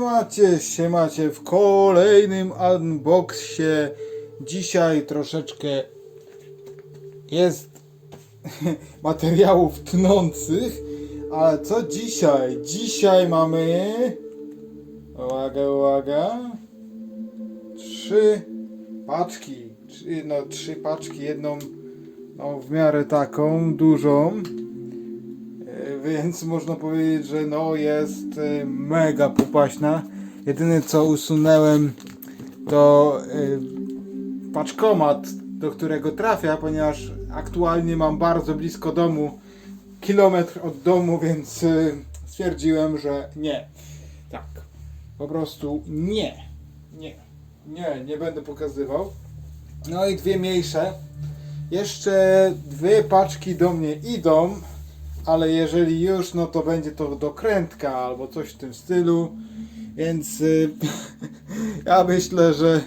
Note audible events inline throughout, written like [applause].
Siemacie, siemacie w kolejnym unboxie. Dzisiaj troszeczkę jest [laughs] materiałów tnących, ale co dzisiaj? Dzisiaj mamy, uwaga, uwaga, trzy paczki, no trzy paczki, jedną no, w miarę taką dużą. Więc można powiedzieć, że no jest e, mega popaśna. Jedyne co usunąłem to e, paczkomat, do którego trafia, ponieważ aktualnie mam bardzo blisko domu, kilometr od domu, więc e, stwierdziłem, że nie. Tak. Po prostu nie. Nie. Nie, nie będę pokazywał. No i dwie mniejsze. Jeszcze dwie paczki do mnie idą, ale jeżeli już, no to będzie to dokrętka albo coś w tym stylu. Więc y, [laughs] ja myślę, że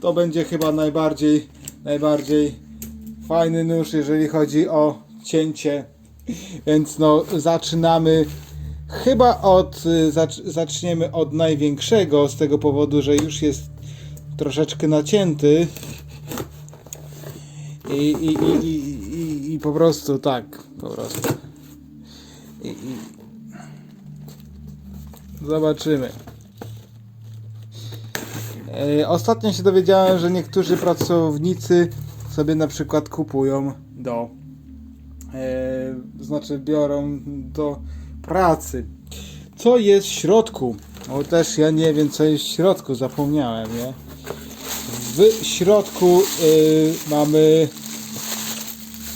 to będzie chyba najbardziej, najbardziej fajny nóż, jeżeli chodzi o cięcie. Więc no, zaczynamy chyba od, y, zacz, zaczniemy od największego, z tego powodu, że już jest troszeczkę nacięty. I, i, i, i, i, i po prostu tak, po prostu. I, i... Zobaczymy. E, Ostatnio się dowiedziałem, że niektórzy pracownicy sobie na przykład kupują do, e, znaczy biorą do pracy. Co jest w środku? O też ja nie wiem co jest w środku, zapomniałem, nie? W środku y, mamy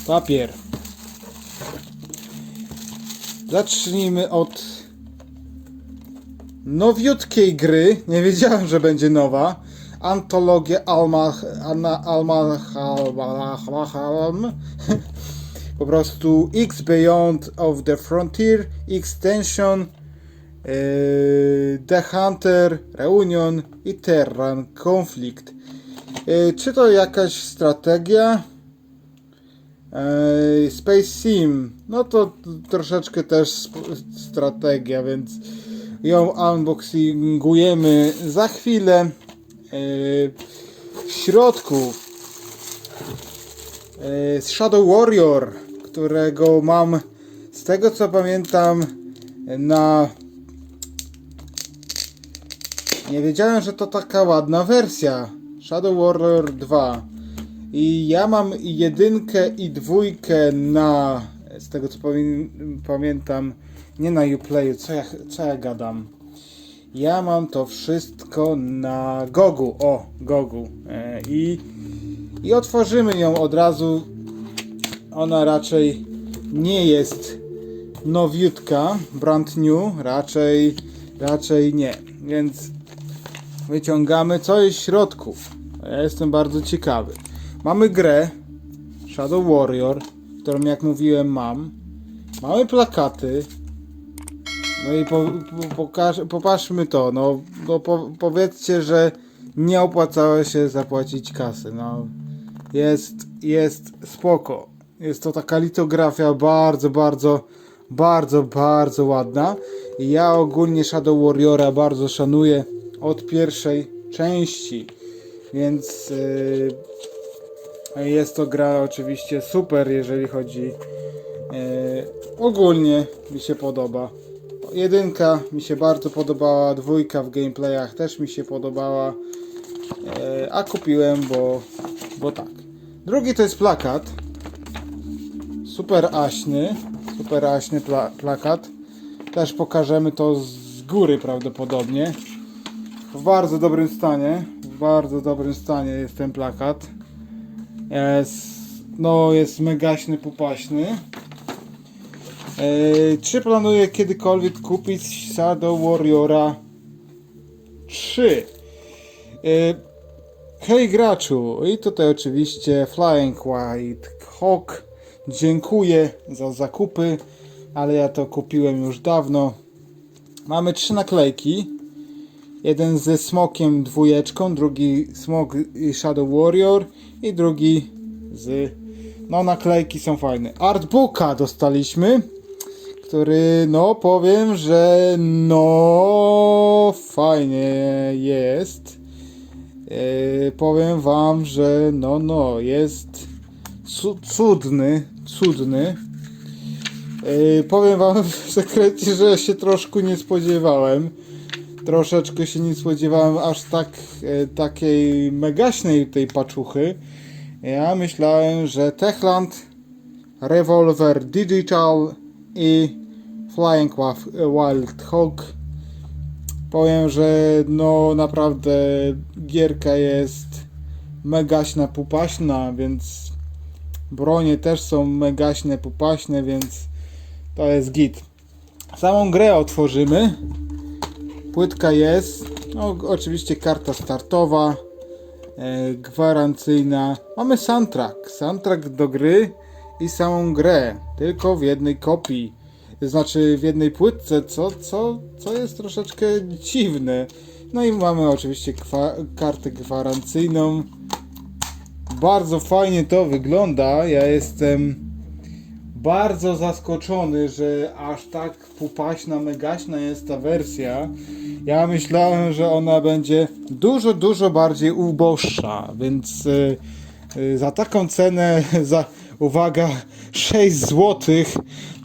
papier. Zacznijmy od nowiutkiej gry. Nie wiedziałem, że będzie nowa. Antologia Alma Anna Alma Alma [laughs] Po prostu X Beyond of the Frontier, Extension, yy, The Hunter, Reunion i Terran Conflict. Yy, Czy to jakaś strategia? Space Sim, no to troszeczkę też strategia, więc ją unboxingujemy za chwilę. W środku Shadow Warrior, którego mam z tego co pamiętam na nie wiedziałem, że to taka ładna wersja. Shadow Warrior 2. I ja mam jedynkę i dwójkę na, z tego co pamię- pamiętam, nie na Uplayu, co ja, co ja gadam. Ja mam to wszystko na Gogu, o, Gogu. E, I, I otworzymy ją od razu. Ona raczej nie jest nowiutka, brand new, raczej, raczej nie. Więc wyciągamy co jest w środku. Ja jestem bardzo ciekawy. Mamy grę Shadow Warrior, którą jak mówiłem mam. Mamy plakaty. No i po, po, pokaż, popatrzmy to. No, no po, powiedzcie, że nie opłacało się zapłacić kasy. No, jest, jest spoko. Jest to taka litografia bardzo, bardzo, bardzo, bardzo ładna. I ja ogólnie Shadow Warriora bardzo szanuję od pierwszej części. Więc yy, jest to gra oczywiście super, jeżeli chodzi yy, ogólnie mi się podoba. Jedynka mi się bardzo podobała, dwójka w gameplayach też mi się podobała, yy, a kupiłem, bo, bo tak. Drugi to jest plakat. Super aśny, super aśny pla plakat. Też pokażemy to z góry prawdopodobnie. W bardzo dobrym stanie. W bardzo dobrym stanie jest ten plakat. Jest, no, jest megaśny, pupaśny. Eee, czy planuję kiedykolwiek kupić Shadow Warriora 3? Eee, hej graczu! I tutaj oczywiście Flying White Hawk. Dziękuję za zakupy, ale ja to kupiłem już dawno. Mamy trzy naklejki. Jeden ze smokiem dwójeczką, drugi smok Shadow Warrior i drugi z... No naklejki są fajne. Artbooka dostaliśmy, który no powiem, że no fajnie jest. Yy, powiem wam, że no no jest cu- cudny, cudny. Yy, powiem wam w [laughs] sekrecie, że się troszkę nie spodziewałem. Troszeczkę się nie spodziewałem aż tak e, takiej megaśnej tej paczuchy. Ja myślałem, że Techland, Revolver Digital i Flying Wild Hawk. Powiem, że no naprawdę gierka jest megaśna, pupaśna, więc bronie też są megaśne, pupaśne, więc to jest git. Samą grę otworzymy. Płytka jest. No, oczywiście karta startowa. E, gwarancyjna. Mamy soundtrack. Soundtrack do gry i samą grę. Tylko w jednej kopii. Znaczy w jednej płytce, co, co, co jest troszeczkę dziwne. No i mamy oczywiście kwa- kartę gwarancyjną. Bardzo fajnie to wygląda. Ja jestem bardzo zaskoczony, że aż tak pupaśna, megaśna jest ta wersja. Ja myślałem, że ona będzie dużo, dużo bardziej uboższa, więc y, y, za taką cenę, [laughs] za uwaga, 6 zł,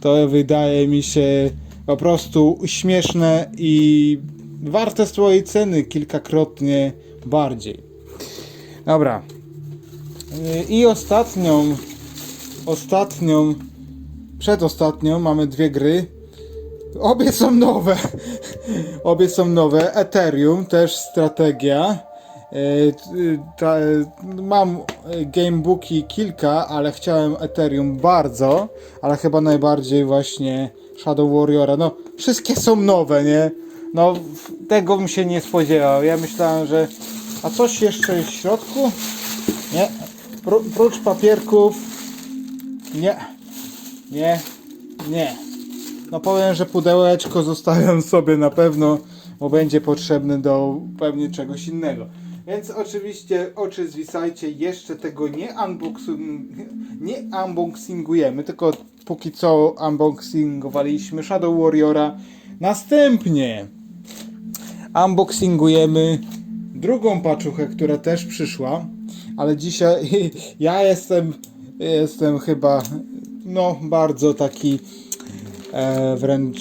to wydaje mi się po prostu śmieszne i warte swojej ceny kilkakrotnie bardziej. Dobra. Y, I ostatnią, ostatnią Przedostatnią mamy dwie gry. Obie są nowe. [laughs] Obie są nowe. Ethereum, też strategia. E, mam gamebooki kilka, ale chciałem Ethereum bardzo, ale chyba najbardziej właśnie Shadow Warriora. No, wszystkie są nowe, nie? No, tego bym się nie spodziewał. Ja myślałem, że. A coś jeszcze jest w środku? Nie. Pró- prócz papierków. Nie. Nie, nie. No powiem, że pudełeczko zostawiam sobie na pewno, bo będzie potrzebne do pewnie czegoś innego. Więc oczywiście oczy zwisajcie, jeszcze tego nie, unboxing, nie unboxingujemy, tylko póki co unboxingowaliśmy Shadow Warriora. Następnie unboxingujemy drugą paczuchę, która też przyszła, ale dzisiaj [laughs] ja jestem jestem chyba no bardzo taki e, wręcz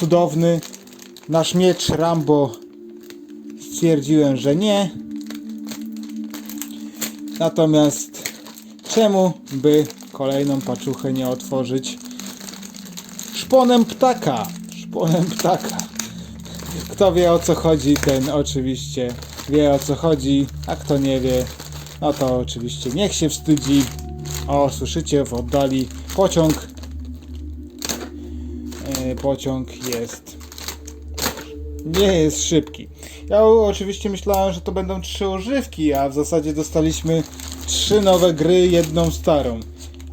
cudowny. Nasz miecz Rambo stwierdziłem, że nie. Natomiast czemu by kolejną paczuchę nie otworzyć szponem ptaka? Szponem ptaka. Kto wie o co chodzi, ten oczywiście wie o co chodzi, a kto nie wie, no to oczywiście niech się wstydzi. O, słyszycie w oddali pociąg. E, pociąg jest. Nie jest szybki. Ja oczywiście myślałem, że to będą trzy ożywki, a w zasadzie dostaliśmy trzy nowe gry, jedną starą.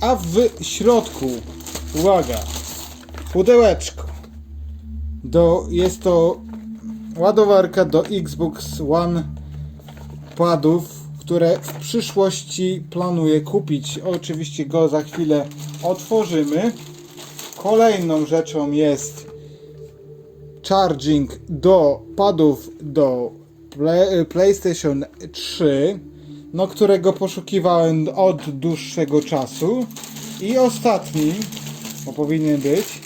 A w środku, uwaga, pudełeczko. Do, jest to ładowarka do Xbox One padów, które w przyszłości planuję kupić. Oczywiście go za chwilę otworzymy. Kolejną rzeczą jest charging do padów do Play, PlayStation 3, no którego poszukiwałem od dłuższego czasu. I ostatni, bo powinien być.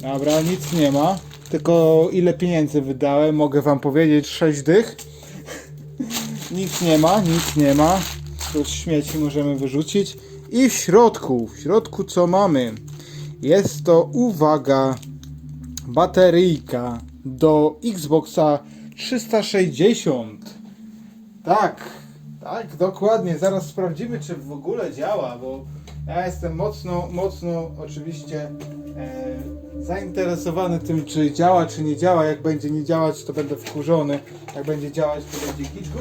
Dobra, nic nie ma. Tylko ile pieniędzy wydałem, mogę wam powiedzieć, 6 dych. Nic nie ma, nic nie ma. Tu śmieci możemy wyrzucić. I w środku, w środku co mamy? Jest to, uwaga, bateryjka do Xboxa 360. Tak, tak, dokładnie. Zaraz sprawdzimy, czy w ogóle działa, bo ja jestem mocno, mocno oczywiście e, zainteresowany tym, czy działa, czy nie działa. Jak będzie nie działać, to będę wkurzony. Jak będzie działać, to będzie kiczku.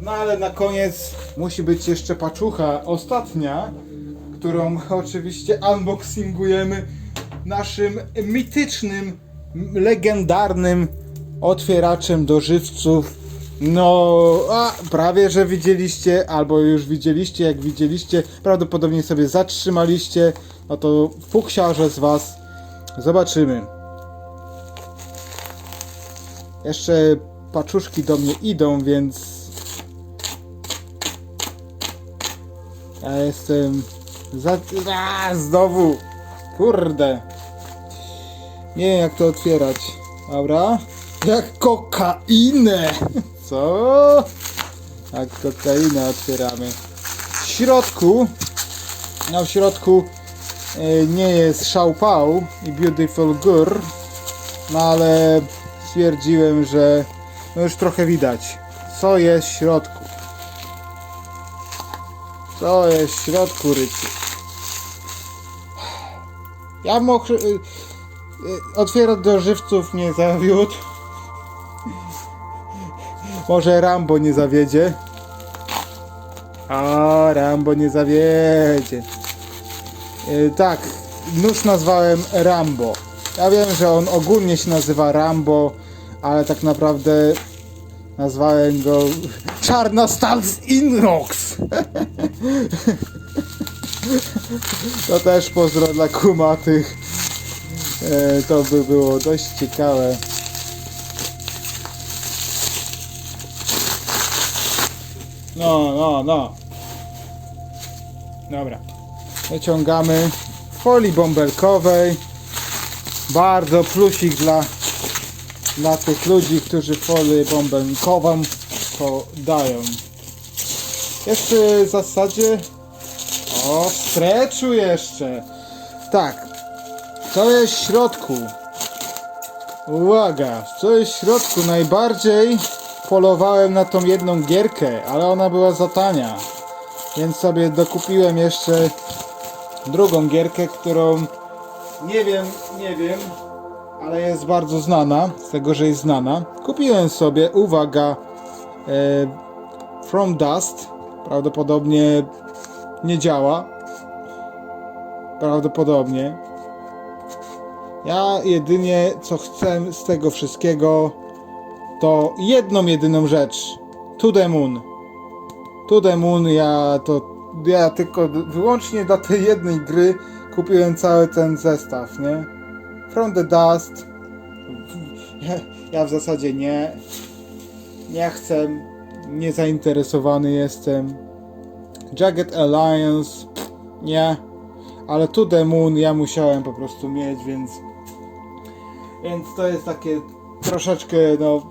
No ale na koniec musi być jeszcze paczucha ostatnia, którą oczywiście unboxingujemy naszym mitycznym, legendarnym otwieraczem do żywców No, a prawie że widzieliście, albo już widzieliście, jak widzieliście, prawdopodobnie sobie zatrzymaliście, no to fuksiarze z was zobaczymy. Jeszcze paczuszki do mnie idą, więc ja jestem za... A, znowu! Kurde! Nie wiem jak to otwierać. Dobra. Jak kokainę! [laughs] Co? Jak kokainę otwieramy. W środku, no w środku e, nie jest szałpał i Beautiful Girl, no ale stwierdziłem, że no już trochę widać, co jest w środku. Co jest w środku, Ryciu? Ja mogę... y, y, Otwierać do żywców nie zawiódł. Może Rambo nie zawiedzie. A Rambo nie zawiedzie. Y, tak, nóż nazwałem Rambo. Ja wiem, że on ogólnie się nazywa Rambo, ale tak naprawdę nazwałem go Czarna Stal z. [laughs] To też pozdro dla kumatych. E, to by było dość ciekawe. No, no, no. Dobra. Wyciągamy folii bąbelkowej. Bardzo plusik dla, dla tych ludzi, którzy folię bąbelkową podają. Jeszcze w zasadzie o, streczu jeszcze. Tak. Co jest w środku? Uwaga, co jest w środku? Najbardziej polowałem na tą jedną gierkę, ale ona była za tania. Więc sobie dokupiłem jeszcze drugą gierkę, którą nie wiem, nie wiem, ale jest bardzo znana, z tego, że jest znana. Kupiłem sobie, uwaga, e, From Dust. Prawdopodobnie nie działa. Prawdopodobnie. Ja jedynie co chcę z tego wszystkiego to jedną jedyną rzecz. To the moon. To the moon ja to ja tylko wyłącznie dla tej jednej gry kupiłem cały ten zestaw, nie? From the Dust. Ja, w zasadzie nie. Nie chcę. Nie zainteresowany jestem. Jagged Alliance. Nie. Ale To The Moon ja musiałem po prostu mieć, więc... Więc to jest takie troszeczkę, no...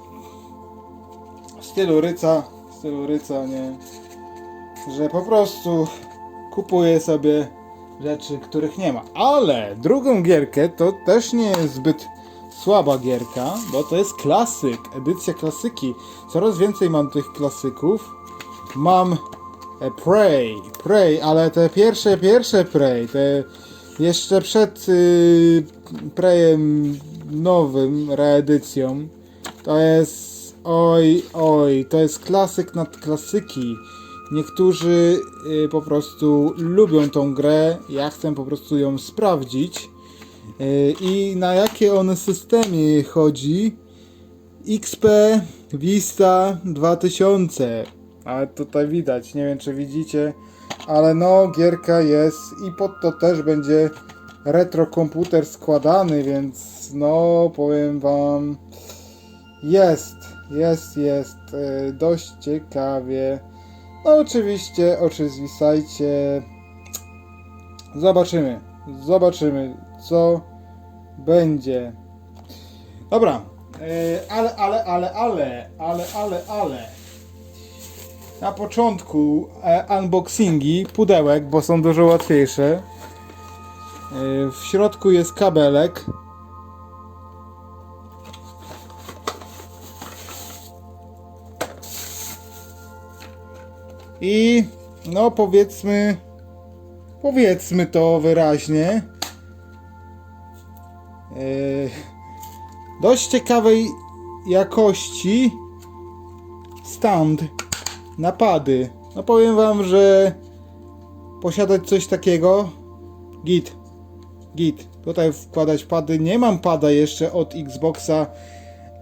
Stylu ryca. W stylu ryca, nie? Że po prostu kupuję sobie rzeczy, których nie ma. Ale drugą gierkę to też nie jest zbyt słaba gierka, bo to jest klasyk, edycja klasyki. Coraz więcej mam tych klasyków. Mam e, Prey, Prey, ale te pierwsze, pierwsze Prey, te jeszcze przed y, Preyem nowym, reedycją, to jest, oj, oj, to jest klasyk nad klasyki. Niektórzy y, po prostu lubią tą grę, ja chcę po prostu ją sprawdzić. Y, I na jakie one systemie chodzi? XP Vista 2000. Ale tutaj widać, nie wiem czy widzicie, ale no gierka jest i pod to też będzie retrokomputer składany, więc no powiem wam jest, jest, jest e, dość ciekawie. No oczywiście oczy zwisajcie. Zobaczymy, zobaczymy co będzie. Dobra, e, ale, ale, ale, ale, ale, ale, ale. Na początku e, unboxingi pudełek, bo są dużo łatwiejsze. W środku jest kabelek. I no powiedzmy, powiedzmy to wyraźnie. E, dość ciekawej jakości stand napady. No powiem wam, że posiadać coś takiego git. Git. Tutaj wkładać pady. Nie mam pada jeszcze od Xboxa,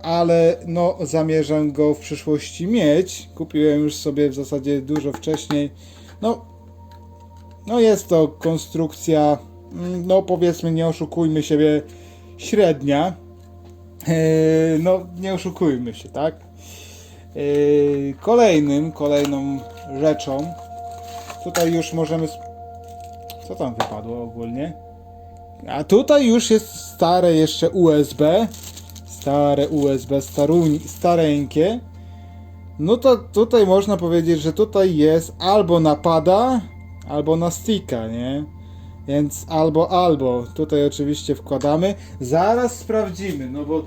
ale no zamierzam go w przyszłości mieć. Kupiłem już sobie w zasadzie dużo wcześniej. No, no jest to konstrukcja, mm, no powiedzmy, nie oszukujmy siebie, średnia. Eee, no, nie oszukujmy się, tak? Eee, kolejnym, kolejną rzeczą, tutaj już możemy. Co tam wypadło ogólnie? A tutaj już jest stare jeszcze USB. Stare USB, staruń, stareńkie. No to tutaj można powiedzieć, że tutaj jest albo napada, albo na sticka, nie? Więc albo, albo. Tutaj oczywiście wkładamy. Zaraz sprawdzimy, no bo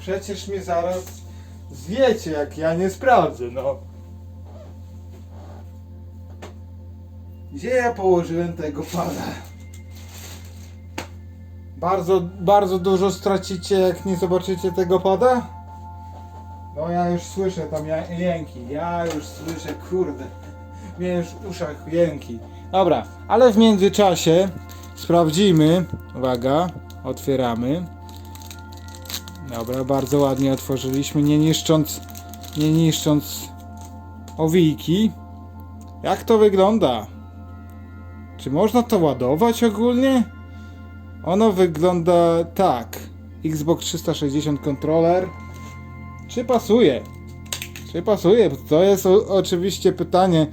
przecież mnie zaraz zwiecie, jak ja nie sprawdzę, no. Gdzie ja położyłem tego pada? Bardzo, bardzo dużo stracicie, jak nie zobaczycie tego pada? No ja już słyszę tam jęki, ja już słyszę, kurde, [laughs] mnie już w uszach jęki. Dobra, ale w międzyczasie sprawdzimy, uwaga, otwieramy. Dobra, bardzo ładnie otworzyliśmy, nie niszcząc, nie niszcząc owijki. Jak to wygląda? Czy można to ładować ogólnie? Ono wygląda tak. Xbox 360 controller. Czy pasuje? Czy pasuje? To jest oczywiście pytanie.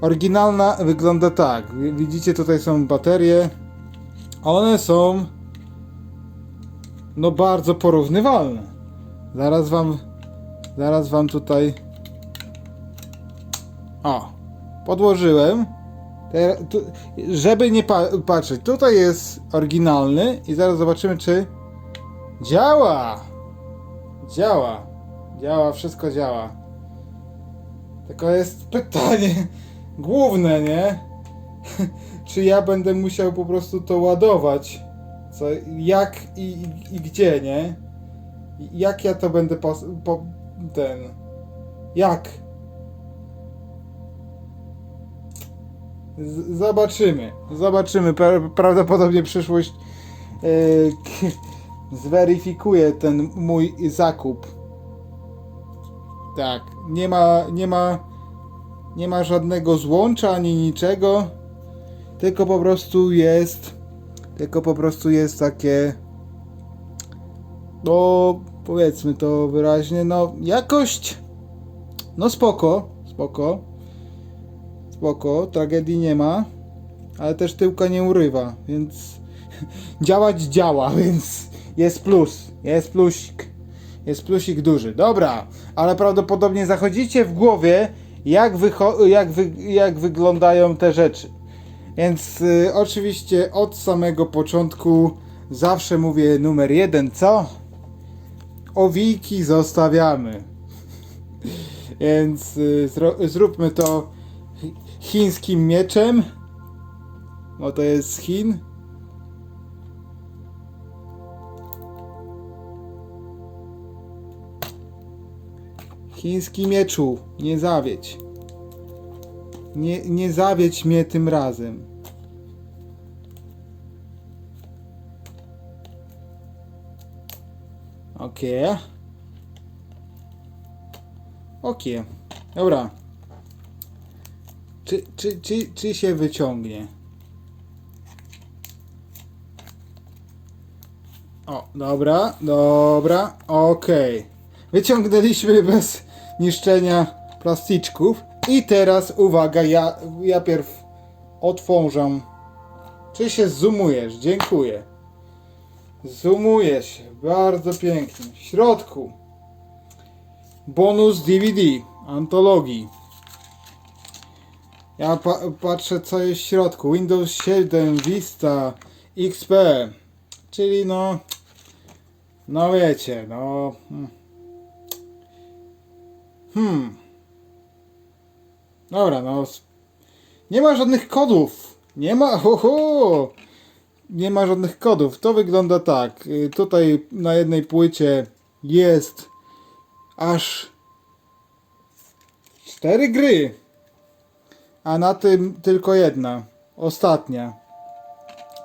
Oryginalna wygląda tak. Wi- Widzicie, tutaj są baterie. One są no bardzo porównywalne. Zaraz wam zaraz wam tutaj o podłożyłem. Tu, żeby nie pa patrzeć, tutaj jest oryginalny i zaraz zobaczymy czy działa. Działa. Działa, wszystko działa. Tylko jest [laughs] pytanie główne, nie? [laughs] czy ja będę musiał po prostu to ładować? Co, jak i, i, i gdzie, nie? Jak ja to będę pos, po, ten... Jak? Z, zobaczymy. Zobaczymy. Pra, prawdopodobnie przyszłość k- zweryfikuje ten mój zakup. Tak, nie ma, nie ma, nie ma żadnego złącza ani niczego, tylko po prostu jest, tylko po prostu jest takie, no powiedzmy to wyraźnie, no jakość, no spoko, spoko, spoko, tragedii nie ma, ale też tyłka nie urywa, więc [laughs] działać działa, [laughs] więc jest plus, jest plusik. Jest plusik duży. Dobra, ale prawdopodobnie zachodzicie w głowie, jak, jak, wy- jak wyglądają te rzeczy. Więc y, oczywiście od samego początku zawsze mówię numer jeden, co? Owijki zostawiamy. [laughs] Więc y, zróbmy to chińskim mieczem. Bo to jest z Chin. Chiński mieczu, nie zawiedź. Nie, nie zawiedź mnie tym razem. Okej. Okej. Dobra. Czy, czy, czy, czy się wyciągnie? O, dobra, dobra, okej. Wyciągnęliśmy bez niszczenia plasticzków. I teraz uwaga, ja, ja pierw otworzę. Czy się zoomujesz? Dziękuję. Zoomuje się, bardzo pięknie. W środku bonus DVD antologii. Ja pa patrzę co jest w środku. Windows 7, Vista, XP. Czyli no no wiecie, no. hmm. Hmm. Dobra, no. Nie ma żadnych kodów. Nie ma. [laughs] Ho, ho. Nie ma żadnych kodów. To wygląda tak. Y, Tutaj na jednej płycie jest aż cztery gry. A na tym tylko jedna. Ostatnia.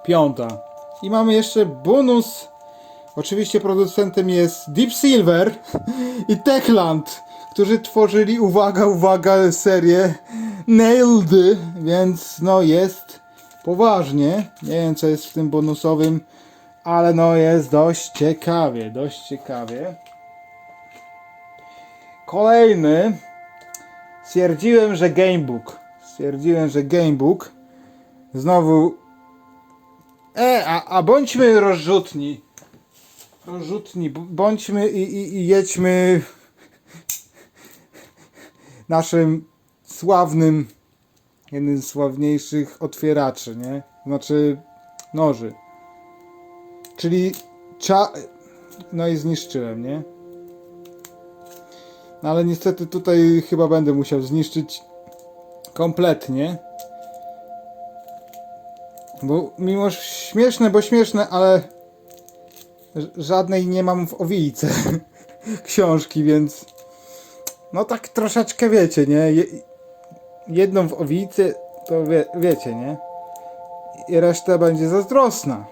Piąta. I mamy jeszcze bonus Oczywiście producentem jest Deep Silver [laughs] i Techland, którzy tworzyli, uwaga, uwaga, serię Nailed, więc no jest poważnie. Nie wiem co jest w tym bonusowym, ale no jest dość ciekawie, dość ciekawie. Kolejny. Stwierdziłem, że Gamebook. Stwierdziłem, że Gamebook. Znowu. E, a, a bądźmy rozrzutni. Rozrzutni. Bądźmy i, i, i jedźmy [laughs] naszym sławnym, jednym z sławniejszych otwieraczy, nie? Znaczy noży. Czyli cza... No i zniszczyłem, nie? No ale niestety tutaj chyba będę musiał zniszczyć kompletnie. Bo mimo śmieszne, bo śmieszne, ale żadnej nie mam w owijce [laughs] książki, więc no tak troszeczkę wiecie, nie? Je, jedną w owijce to wie, wiecie, nie? I reszta będzie zazdrosna.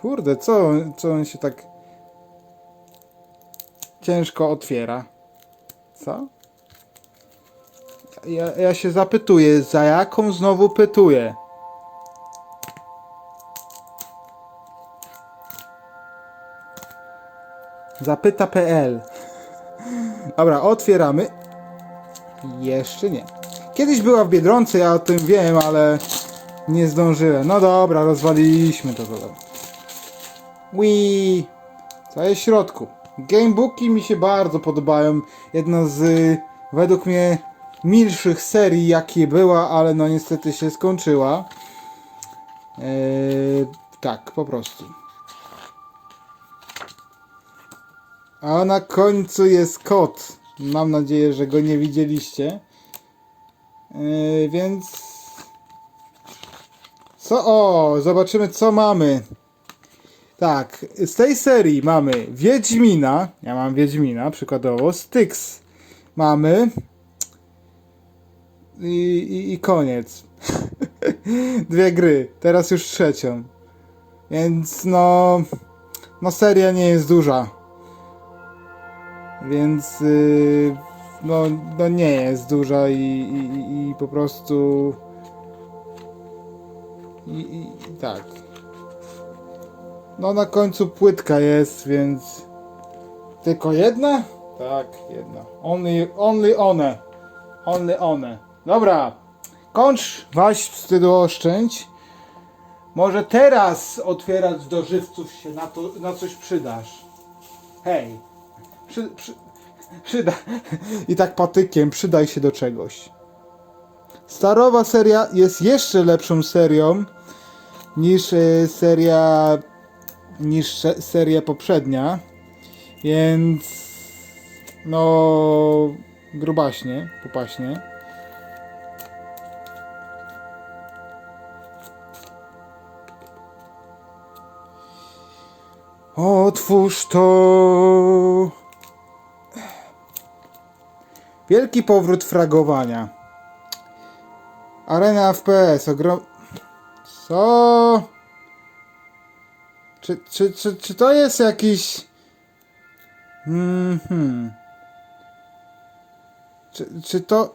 Kurde, co, co on się tak ciężko otwiera? Co? Ja, ja się zapytuję, za jaką znowu pytuję? Zapyta.pl Dobra, otwieramy. Jeszcze nie. Kiedyś była w Biedronce, ja o tym wiem, ale nie zdążyłem. No dobra, rozwaliliśmy to. to. Wii. Co jest w środku? Gamebooki mi się bardzo podobają. Jedna z według mnie milszych serii jakie była, ale no niestety się skończyła. Eee, tak, po prostu. A na końcu jest kot. Mam nadzieję, że go nie widzieliście. Eee, więc. Co? O, zobaczymy, co mamy. Tak, z tej serii mamy Wiedźmina. Ja mam Wiedźmina, przykładowo. Styx mamy. I, i, i koniec. [laughs] Dwie gry. Teraz już trzecią. Więc no. No, seria nie jest duża. Więc. Yy, no, no, nie jest duża i, i, i- po prostu. I, i, i tak. No na końcu płytka jest, więc tylko jedna? Tak, jedna. Only, only one. Only one. Dobra. Kończ, waś wstydu oszczędź. Może teraz otwierać do żywców się na, to, na coś przydasz. Hej. Przy, przy, przyda. I tak patykiem przydaj się do czegoś. Starowa seria jest jeszcze lepszą serią niż e, seria niż se- seria poprzednia, więc no grubaśnie, popaśnie. Otwórz to. Wielki powrót fragowania. Arena FPS, ogrom... Co? Czy, czy, czy, czy to jest jakiś... Mhm. Czy, czy to...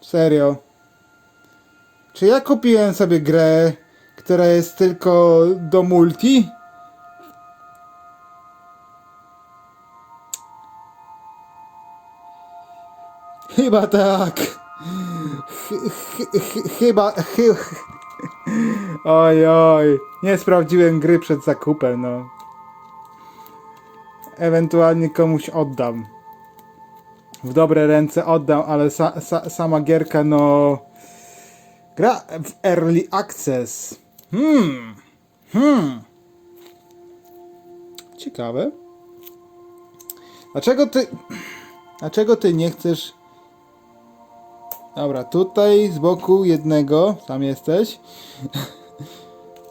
Serio? Czy ja kupiłem sobie grę, która jest tylko do multi? Chyba tak. Ch- ch- ch- Chyba... chy- Oj, oj. Nie sprawdziłem gry przed zakupem, no. Ewentualnie komuś oddam. W dobre ręce oddam, ale sa, sa, sama gierka, no. Gra w early access. Hmm. Hmm. Ciekawe. Dlaczego ty. Dlaczego ty nie chcesz. Dobra, tutaj z boku jednego, tam jesteś.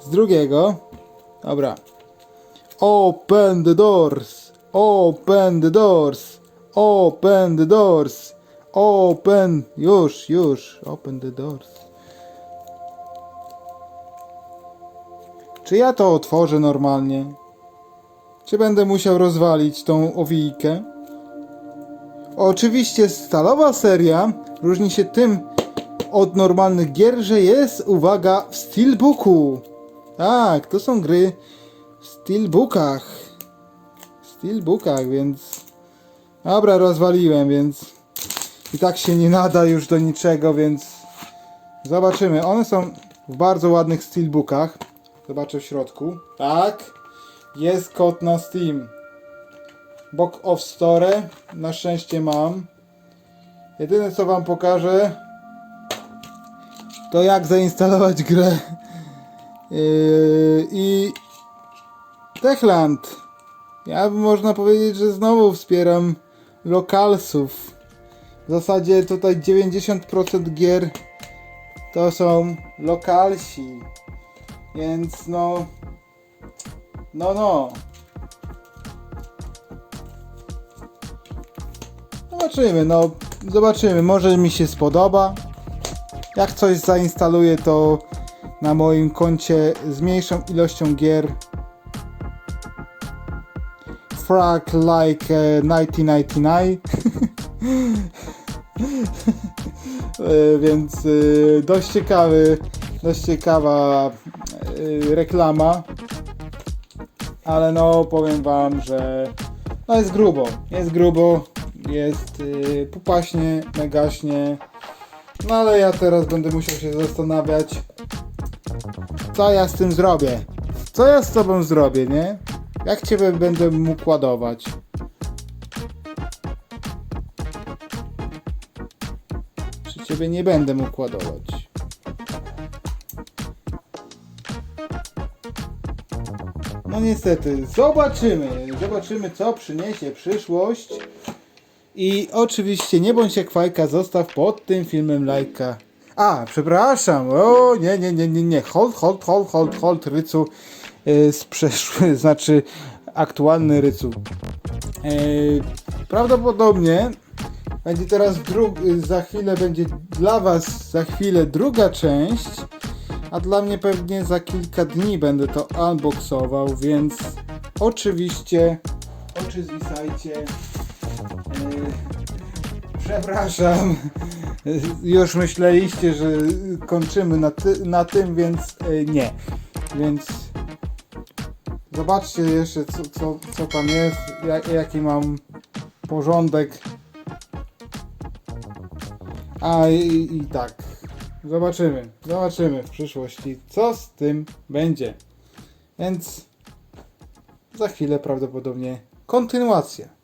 Z drugiego. Dobra. Open the doors. Open the doors. Open the doors. Open. Już, już. Open the doors. Czy ja to otworzę normalnie? Czy będę musiał rozwalić tą owijkę. Oczywiście stalowa seria różni się tym od normalnych gier, że jest, uwaga, w steelbooku. Tak, to są gry w steelbookach. W steelbookach, więc... Dobra, rozwaliłem, więc... I tak się nie nada już do niczego, więc... Zobaczymy. One są w bardzo ładnych steelbookach. Zobaczę w środku. Tak. Jest kod na Steam. Book of Store. Na szczęście mam. Jedyne co wam pokażę to jak zainstalować grę. Yy, I Techland. Ja można powiedzieć, że znowu wspieram lokalsów. W zasadzie tutaj 90% gier to są lokalsi. Więc no. No, no. Zobaczymy, no. Zobaczymy. Może mi się spodoba. Jak coś zainstaluję, to na moim koncie z mniejszą ilością gier. Frag like e, 1999. [laughs] E, Więc e, dość ciekawy, dość ciekawa e, reklama. Ale no powiem wam, że no jest grubo. Jest grubo, jest yy, pupaśnie, megaśnie. No ale ja teraz będę musiał się zastanawiać, co ja z tym zrobię. Co ja z tobą zrobię, nie? Jak ciebie będę mógł ładować? Czy ciebie nie będę mógł ładować? No niestety, zobaczymy. Zobaczymy, co przyniesie przyszłość. I oczywiście nie bądź jak fajka, zostaw pod tym filmem lajka. A, przepraszam, o nie, nie, nie, nie, nie, hold, hold, hold, hold, hold, rycu yy, z przeszły, [laughs] znaczy aktualny rycu. Yy, prawdopodobnie będzie teraz dru- za chwilę będzie dla was za chwilę druga część, a dla mnie pewnie za kilka dni będę to unboxował, więc oczywiście oczy zwisajcie. Przepraszam. Już myśleliście, że kończymy na, ty, na tym, więc yy, nie. Więc zobaczcie jeszcze, co, co, co tam jest, jak, jaki mam porządek. A i, i tak. Zobaczymy. Zobaczymy w przyszłości, co z tym będzie. Więc za chwilę prawdopodobnie kontynuacja.